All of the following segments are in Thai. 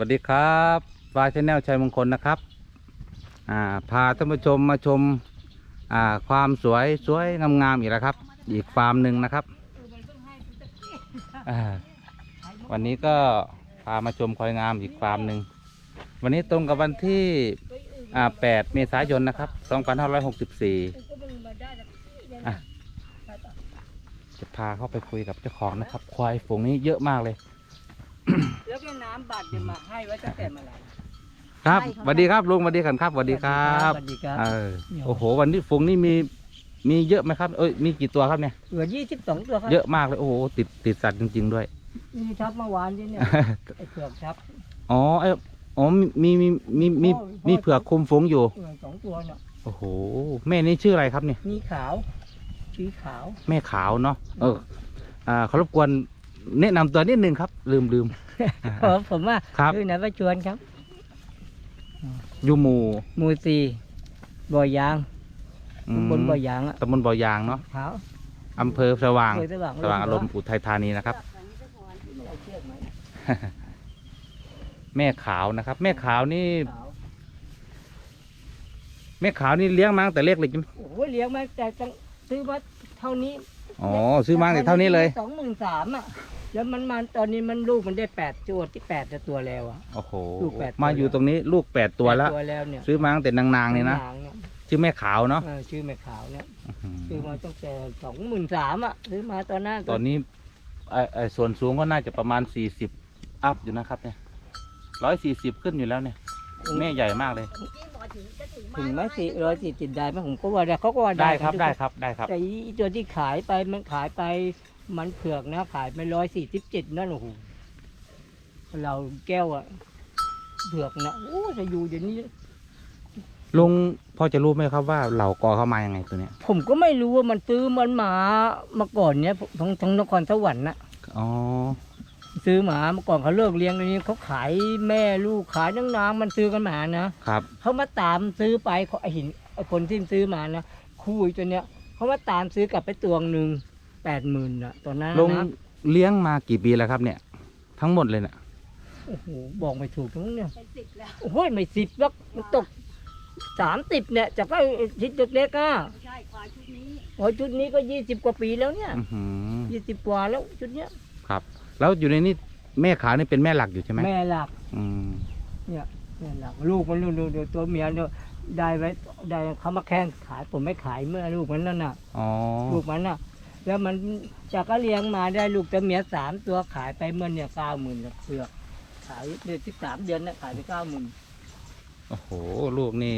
วัสดีครับฟ้าชาแนลชัยมงคลนะครับาพาท่านผู้ชมมาชมาความสวยสวยงามๆอีกแล้วครับ อีกฟาร์มหนึ่งนะครับ วันนี้ก็พามาชมควายงามอีกฟาร์มหนึ่งวันนี้ตรงกับวันที่ 8 เมษายนนะครับ 2564 จะพาเข้าไปคุยกับเจ้าของนะครับ ควายฝูงนี้เยอะมากเลย แล้วก็น้ำบัตรจะมาให้ไว้ตั้งแต่เมื่อไหร่ครับใช่ครับสวัสดีครับลุงสวัสดีกันครับสวัสดีครับสวัสดีครับ เออโอ้โห วันนี้ฝูงนี้มี มีเยอะไหมครับ เอ้ย มีกี่ตัวครับเนี่ย เหลือยี่สิบสองตัวครับเยอะมากเลย โอ้โห ติด ติดสัตว์จริง ๆ ด้วย นี่ทับเมื่อวานนี่เนี่ยไอ้เผือกทับ อ๋อไอยอ๋อ มี มี มี มีมีพ่อมีเผือกคุมฝูงอยู่เผือกสองตัวเนี่ยโอ้โห แม่นี่ชื่ออะไรครับเนี่ยมีขาว สีขาว แม่ขาวเนาะ เออ อ่า ขอรบกวนแนะนำตัวนิดนึงครับ ลืมลืม เออผมว่าครับคือไหนประชวนครับ อยูหมู่หมูซีบ่อยางอืมตำบลบ่อยางอะตำบลบ่อยางเนาะขาวอำเภอสว่าง เคยสว่างสว่างอารมณ์อุทัยธานีนะครับเอาเชือกไหมแม่ขาวนะครับ แม่ขาวนี่ ขาวแม่ขาวนี่เลี้ยงมาตั้งแต่เล็กเลยใช่ไหมโอ้ยเลี้ยงมาแต่ตั้งซื้อมาเท่านี้อ๋อซื้อมาตั้งแต่เท่านี้เลยสองหมื่นสามอะ แล้วมันมาตอนนี้มันลูกมันได้แปดตัวที่แปดตัวแล้วอะ โอ้โห ลูกแปดตัว มาอยู่ตรงนี้ลูกแปดตัวแล้ว ตัวแล้วเนี่ยซื้อมาตั้งแต่นางๆเลยนะ หางเนี่ยชื่อแม่ขาวเนาะเออชื่อแม่ขาวเนี่ยอื้อซื้อหือมาตั้งแต่สองหมื่นสามอะซื้อมาตอนนั้นตอนนี้ไอ้ไอ้ส่วนสูงก็น่าจะประมาณสี่สิบอัพอยู่นะครับเนี่ยร้อยสี่สิบขึ้นอยู่แล้วเนี่ย แม่ใหญ่มากเลย ถึงไหมสี่ร้อยสี่สิบได้ไหมผมก็ว่าได้เขาก็ว่าได้ได้ครับได้ครับได้ครับ แต่อีตัวที่ขายไปมันขายไป มันเผือกนะขายไปร้อยสี่สิบเจ็ดนั่นโอ้โหเราแก้วอะเผือกนะโอ้จะอยู่เดี๋ยวนี้ ลุงพอจะรู้ไหมครับว่าเหล่ากอเข้ามายังไงตัวเนี้ยผมก็ไม่รู้ว่ามันซื้อมันหมามาก่อนเนี่ยทั้งทั้งนครสวรรค์นะอ๋อซื้อหมามาก่อนเขาเลิกเลี้ยงตอนนี้เขาขายแม่ลูกขายนางนางๆมันซื้อกันมานะครับเขามาตามซื้อไปเขาไอ้หินไอ้คนที่ซื้อมานะคู่ไอ้ตัวเนี้ยเขามาตามซื้อกลับไปตัวหนึ่ง แปดหมื่นอะตอนนั้นลุงนะเลี้ยงมากี่ปีแล้วครับเนี่ย ทั้งหมดเลยเนี่ยโอ้โหบอกไม่ถูกทั้งเนี่ยโอ้โหไม่สิบหรอกมันตกสามสิบเนี่ยจากไอ้ชิ้นเล็กๆอะใช่ควายชุดนี้โอ้ยชุดนี้ก็ยี่สิบกว่าปีแล้วเนี่ยอื้อหือยี่สิบกว่าแล้วชุดเนี้ยครับ แล้วอยู่ในนี้แม่ขาวนี่เป็นแม่หลักอยู่ใช่ไหมแม่หลักอืมเนี่ยเนี่ยหลักลูกมันดูดูดูตัวเมียเนี่ยได้ไว้ได้เขามาแข่งขายผมไม่ขายเมื่อลูกมันนั่นน่ะ อ๋อลูกมันน่ะ แล้วมันจากก็เลี้ยงมาได้ลูกตัวเมียสามตัวขายไปเมื่อเนี่ยเก้าหมื่นเสือกขายเดือนที่สามเดือนเนี่ยขายไปเก้าหมื่นโอ้โห ลูกนี่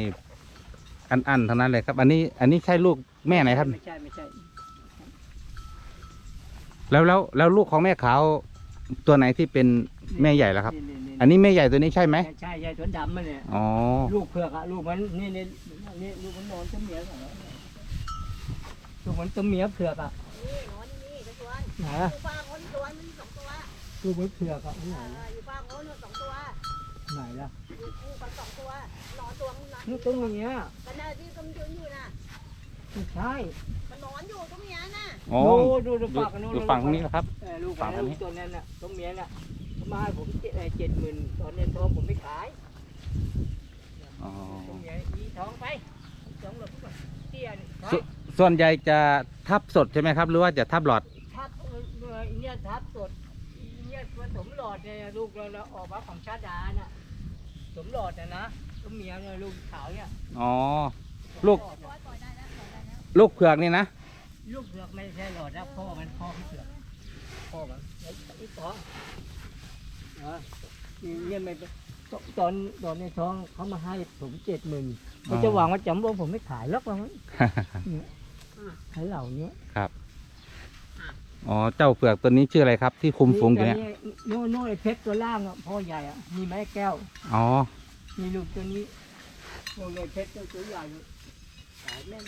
อันอันๆทั้งนั้นเลยครับ อันนี้ อันนี้ใช่ลูกแม่ไหนครับ ไม่ใช่ไม่ใช่แล้วแล้วแล้วลูกของแม่ขาวตัวไหนที่เป็นแม่ใหญ่แล้วครับ นี่นี่อันนี้แม่ใหญ่ตัวนี้ใช่ไหมใช่ใช่ตัวดำมันเนี่ย อ๋อ ลูกเผือกอะลูกมันนี่นี่นี่ลูกมันนอนตัวเมียสองแล้วเนี่ย ลูกมันตัวเมียเผือกอะนี่นอนนี่กระชวนไหนออะยู่ฟางโน้นตัวมันมีสองตัวลูกมันเผือกอะไหนเอออยู่ฟางโน้นสองตัวไหนล่ะอยู่คู่กันสองตัวนอนตัวมันนะลูกตัวเมียกันน่ะที่กำยืนอยู่น่ะไม่ใช่มันนอนอยู่ตัวเมียน่ะอ๋อดูดูดูดูปากกันโน้นดูฝั่งตรงนี้นะครับ เออลูกฝั่ฝั่งงอันนี้ลูกตัวนั้นน่ะตัวเมียน่ะเขามาให้ผมเจ็ดเจ็ดหมื่นตอนนี้ทองผมไม่ขายอ๋อตัวเมียอีทองไปทองหลบก่อนเตี้ยนี่ส่วน ส่วนใหญ่จะทับสดใช่ไหมครับ หรือว่าจะทับหลอด ทับเออเอออีเนี่ยทับสดอีเนี่ยผสมหลอดเนี่ยลูกเราเราออกมาของชาดาน่ะสมหลอดน่ะนะตัวเมียเนี่ยลูกขาวเนี่ยอ๋อ ลูกสมหอดน่ะลูกเผือกนี่นะ ลูกเผือกไม่ใช่หลอดนะพ่อมันพ่อพี่เผือกพ่อมันไอ้ไอ้ท้องเออนี่เนี่ยไม่เป็นตตอนตอนในท้องเขามาให้ผมเจ็ดหมื่นเขาจะหวังว่าจำว่าผมไม่ขายหรอกว่างั้น ขายเหล่านี้อ๋อ เจ้าเผือกตัวนี้ชื่ออะไรครับ ที่คุมฝูงอยู่เนี่ยโน่นโน่นไอ้เพชรตัวล่างอะพ่อใหญ่อะมีไม้แก้ว อ๋อ มีลูกตัวนี้โน่นไอ้เพชรตัวตัวใหญ่อยู่ขายแม่ง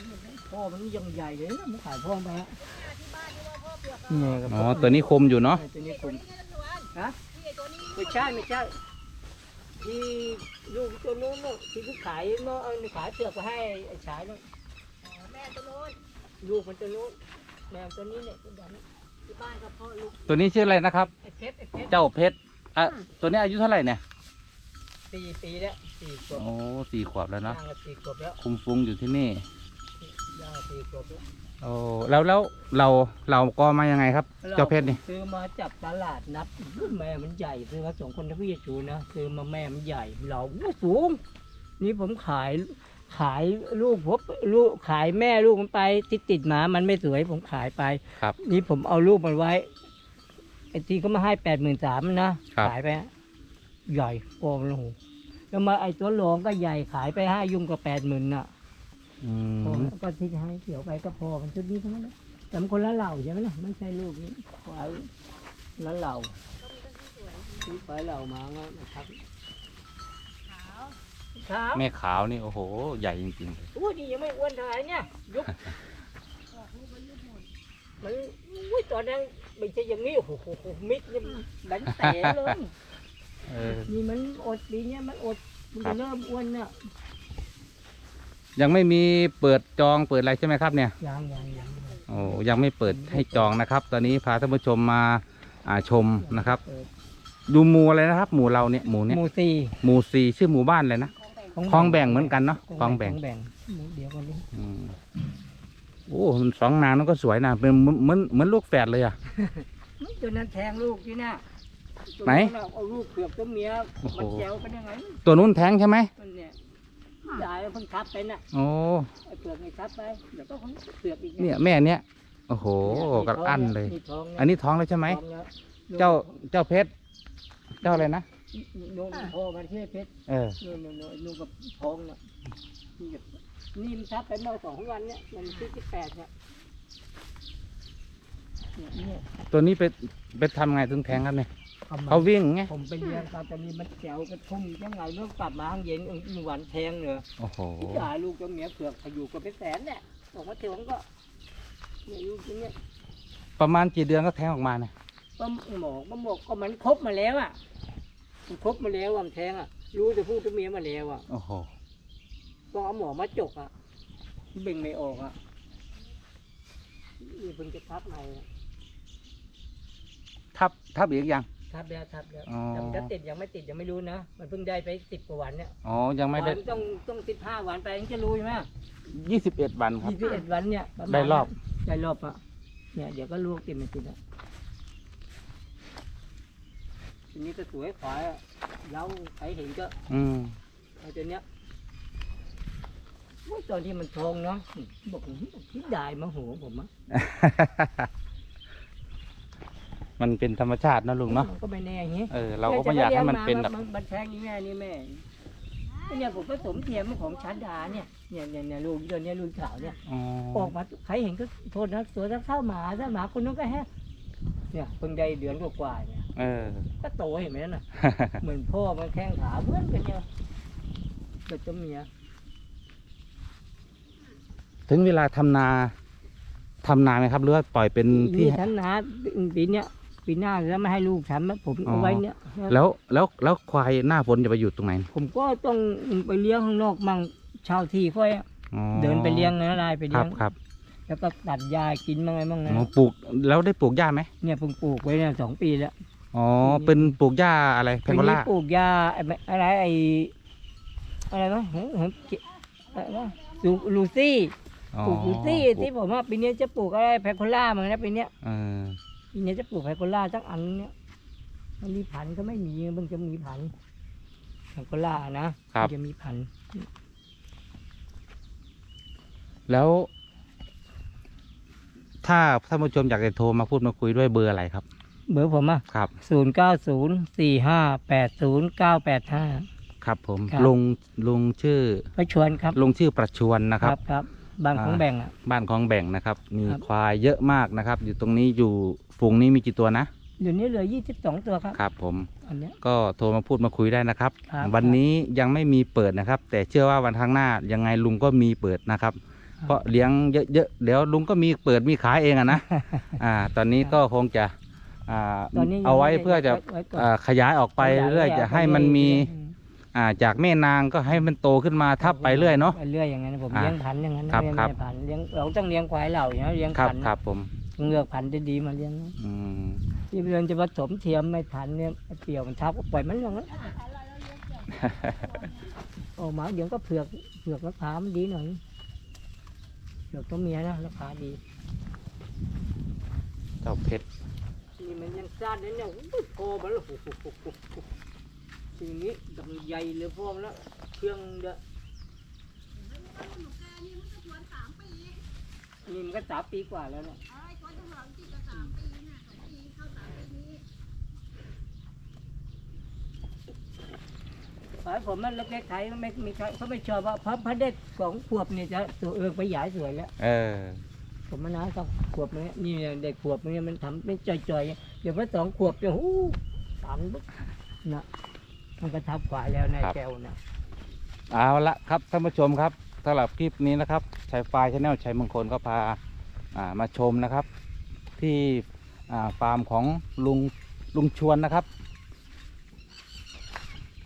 พ่อมันยังใหญ่เลยนะมันขายพ่อไปฮะที่บ้านที่ว่าพ่อเปลือกนี่ไงกับอ๋อพ่ตัวนี้คุมอยู่เนาะ ตัวนี้ตัคุวมนี้กระชวนฮะนี่ไอ้ตัวนี้ไม่ใช่ไม่ใช่ที่ลูกตัวนู้นน่ะที่เขาขายเมื่อเอาขายเสือกไปให้ไอ้ชายนู่นอ๋อแม่ตัวโน้น ลูกมันตัวนู้นแมวตัวนี้เนี่ยตัวดำที่บ้านกับพ่อลูกตัวนี้ชื่ออะไรนะครับ ไอ้เพชรไอ้เพชรเจ้าเพชรอะตัวนี้อายุเท่าไหร่เนี่ยสี่ปีแล้วสี่ขวบโอ้สี่ขวบแล้วเนาะย่างละสี่ขวบแล้วคุมฟุ้งอยู่ที่นี่ ย่างละสี่ขวบแล้วโอ้แล้วแล้วเราเราก็มายังไงครับ เจ้าเพชรนี่ซื้อมาจับตลาดนัดแม่มันใหญ่ซื้อมาสองคนที่พี่ชูนะซื้อมาแม่มันใหญ่ เราว่าสูง นี่ผมขาย ขายลูกผมลูกขายแม่ลูกมันไป ติดติดๆมา มันไม่สวยผมขายไป ครับ นี่ผมเอาลูกมันไว้ไอ้ที่เขามาให้แปดหมื่นสามนะ ครับ ขายไปฮะใหญ่โกงโอ้โหแล้วมาไอ้ตัวรองก็ใหญ่ขายไปห้ายุ่งก็แปดหมื่นน่ะอืพอมแล้วก็ที่ให้เขียวไปก็พอมันชุดนี้ทั้งนั้นนะแต่มันคนละเหล่าใช่ไหมล่ะไม่ใช่ลูกนี้ควายละเหล่าซื้อไปเหล่ามาก็นะครับ ครับแม่ขาวนี่โอ้โห ใหญ่จริงๆเลยอุ้ยนี่ยังไม่อ้วนเท่าไหร่เนี่ยยกมันอุ้ยตอนนั้นไม่ใช่อย่างนี้โอ้โหมิดเนี่ยดันแต่เลยเออ นี่มันอดปีเนี้ยมันอดมันครัจะบ เริ่มอ้วนเนี่ยยังไม่มีเปิดจองเปิดอะไรใช่ไหมครับเนี่ย ยังยังยังโอ้ยังไม่เปิดให้จองนะครับ ตอนนี้พาท่านผู้ชมมาอ่าชมนะครับเปิดดูหมู่อะไรนะครับ หมู่เราเนี่ยหมู่เนี่ยหมูสี่หมู่สี่ชื่อหมู่บ้านเลยนะ คลองแบ่งเหมือนกันเนาะคลองแบ่งคลองแบ่งหมูเดียวกันนี้อืมโอ้มันสองนางนั่นก็สวยนะเป็นเหมือนเหมือนเหมือนลูกแฝดเลยอะ ตัวนั้นแทงลูกที่น่ะไหนตัวะเอาลูกเผือกตัวเมียโอ้โหมันแจวเป็นยังไงตัวนู้นแท้งใช่ไหมมันเนี่ยยายเพิ่งทับไปน่ะโอ้ไอ้เผือกนี่ทับไปเดี๋ยวก็คงเผือกอีกเนี่ยแม่เนี้ยโอ้โหกระอั้นเลยนี่ท้องอันนี้ท้องแล้วใช่ไหมท้องแล้วเจ้าเจ้าเพชร เจ้าอะไรนะ โน่นพ่อมันชื่อเพชรเออนู่นนู่นนู่นนู่นกับท้องน่ะนี่กับนี่มันทับไปเมื่อสองวันเนี่ยมันที่สิบแปดเนี่ยเนี่ยเนี่ยตัวนี้ไปไปทำไงถึงแท้งครับเนี่ยเอามาเขาวิ่งไงผมไปเลี้ยงตอนนี้มันแจวกระทุ่มยังไงเมื่อกลับมาห้างเย็นเออมีหวานแทงเนอะโอ้โหยายลูกตัวเมียเผือกพายุก็เป็นแสนเนี่ยบอกว่าเถียงก็เนี่ยลูกตัวเนี้ยประมาณกี่เดือนก็แท้งออกมาเนี่ยก็หมอก็บอกก็มันครบมาแล้วอะ มันครบมาแล้วอะมันแทงอะ รู้จะพูดตัวเมียมาแล้วอะโอ้โหต้องเอาหมอมาจกอะเบ่งไม่ออกอะนี่เพิ่งจะทับในอะทับทับอีกยัง ทับแล้วทับแล้วอ๋อแต่มันจะติดยังไม่ติดยังไม่รู้นะ มันเพิ่งได้ไปสิบกว่าวันเนี่ยอ๋อ ยังไม่ได้วันต้องต้องสิบห้าวันไปถึงจะรู้ใช่ไหมยี่สิบเอ็ดวันครับ ยี่สิบเอ็ดวันเนี่ยประมาณได้รอบ ได้รอบอะเนี่ยเดี๋ยวก็ลวกติดไม่ติดอะ ทีนี้ก็สวยขวายอะเราใครเห็นก็อืมเอาตัวเนี้ยว่าตอนที่มันทองเนาะบอกคิดได้มาหัวผมอะมันเป็นธรรมชาตินะลุงเนาะก็ไม่แน่อย่างงี้เออเราก็ไม่อยากให้มันเป็นแบบ มันแทงนี่แม่นี่แม่เนี่ยผมผสมเทียมของชันดาเนี่ยเนี่ยเนี่ยเนี่ยลูกตัวเนี้ยลูกสาวเนี่ยอ๋อออกมาใครเห็นก็โทษนะตัวถ้าเข้าหมาถ้าหมาคนนู้นก็แฮะเนี่ยเพิ่งได้เดือนกว่าๆเนี่ย เออ ก็โตเห็นไหมน่ะ เหมือนพ่อมันแข้งขาเหมือนกันเนี่ยเกิดตัวเมียถึงเวลาทำนาทำนาไหมครับหรือว่าปล่อยเป็นที่ นี่ฉันนะปีเนี้ยปีหน้าแล้วไม่ให้ลูกฉันนะผมอ๋อเอาไว้เนี่ย แล้วแล้วแล้วควายหน้าฝนจะไปอยู่ตรงไหนผมก็ต้องไปเลี้ยงข้างนอกมั่งเชาวที่ค่อยอะอ๋อเดินไปเลี้ยงนะลายไปคเลี้รัยบง ครับแล้วก็ตัดยากินมั่งไงมั่งนะ อ๋อปลูกแล้วได้ปลูกหญ้าไหมเนี่ยเพิ่งปลูกไว้เนี่ยสองปีแล้ว อ๋อ เป็นปลูกหญ้าอะไรแพงโกปีนี้ล่าปลูกยาไอ้ไม่อะไรไอ้อะไรวะเฮ้ยเฮ้ยอะไรวะลูลูซี่อ๋อปลูกลูซี่ที่ผมว่าปีนี้จะปลูกอะไรแพคโคล่ามั้งนะปีเนี้ยเออปีนี้จะปลูกแพคโคล่าสักอันเนี่ยมันมีพันธุ์ก็ไม่มีเพิ่งจะมีพันธุ์แพคโคล่านะครับมันจะมีพันธุ์แล้วถ้าท่านผู้ชมอยากจะโทรมาพูดมาคุยด้วยเบอร์อะไรครับ เบอร์ผมอะครับ ศูนย์เก้าศูนย์สี่ห้าแปดศูนย์เก้าแปดห้า ครับผมครับ ลุงลุงชื่อไปชวนครับลุงชื่อประชวนนะครับ ครับบางของอ่า แบ่งอะ บ้านคลองแบ่งนะครับ มีครับ ควายเยอะมากนะครับ อยู่ตรงนี้อยู่ฝูงนี้มีกี่ตัวนะเดี๋ยวนี้เหลือยี่สิบสองตัวครับ ครับ ผมอันเนี้ย ก็โทรมาพูดมาคุยได้นะครับ ครับวันนี้ยังไม่มีเปิดนะครับ แต่เชื่อว่าวันข้างหน้ายังไงลุงก็มีเปิดนะครับเพราะเลี้ยงเยอะๆเดี๋ยวลุงก็มีเปิดมีขายเองอะนะ อ่า ตอนนี้ก็คงจะ อ่าตอนนี้ยังเอาไว้ม่ด้เพื่อจะไว้ก่อน อ่าขยายออกไปเรื่อยจะให้มันมีอ่าจากแม่นางก็ให้มันโตขึ้นมาทับไปเรื่อยเนาะ ไปเรื่อยอย่างนั้นผมอ่าเลี้ยงพันธุ์อย่างนั้นครับเลี้ยงครับ แม่พันธุ์เลี้ยงเราต้องเลี้ยงควายเหล่าอย่างนี้นเลี้ยงครับพันธุ์ครับผมต้องเลือกพันธุ์ที่ดีมาเลี้ยงอืมที่เรือนจะผสมเทียมไม่ทันเนี่ยไอ้เปรียวมันทับก็ปล่อยมันอย่างนั้นออกมาเดี๋ยวก็เผือกเผือกราคามันดีหน่อยเผือกตัวเมียนะราคาดีเจ้าเพชร นี่มันยังสั้นนะเนี่ยโอ้ยพอมาแล้วโอ้โหโอ้โหโอ้โหทีนี้ดังใหญ่เลยพอมแล้วเครื่องเด้อนี่มันก็สามปีกว่าแล้วเนี่ยขายผมมันเล็กๆขายไม่ไม่ใช่เขาไม่ชอบว่าพระพระเด็กสองขวบเนี่ยจะตัวเอือไปใหญ่สวยแล้ว เออ ผมมานานสองขวบเนี่ยนี่เด็กขวบเนี่ยมันทำเป็นจ่อยๆเดี๋ยวพอสองขวบเนี่ยหูตันปุ๊บนะมันก็ทับขวายแล้วนายครับแก้วนะเอาละครับท่านผู้ชมครับสำหรับคลิปนี้นะครับชัยไฟชาแนลชัยมงคลก็พาอ่ามาชมนะครับ ที่อ่าฟาร์มของลุงลุงชวนนะครับ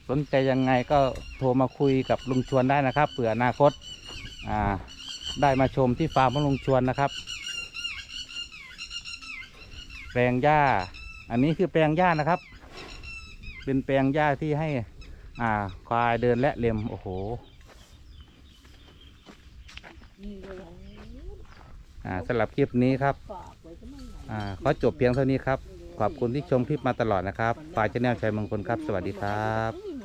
สนใจยังไงก็โทรมาคุยกับลุงชวนได้นะครับเผื่ออนาคตอ่า ได้มาชมที่ฟาร์มของลุงชวนนะครับ แปลงหญ้า อันนี้คือแปลงหญ้านะครับ เป็นแปลงหญ้าที่ให้อ่าควายเดินและเล็มโอ้โหอ่าสำหรับคลิปนี้ครับอ่าขอจบเพียงเท่านี้ครับ ขอบคุณที่ชมคลิปมาตลอดนะครับฝ่ายชาแนลชัยมงคลครับ สวัสดีครับ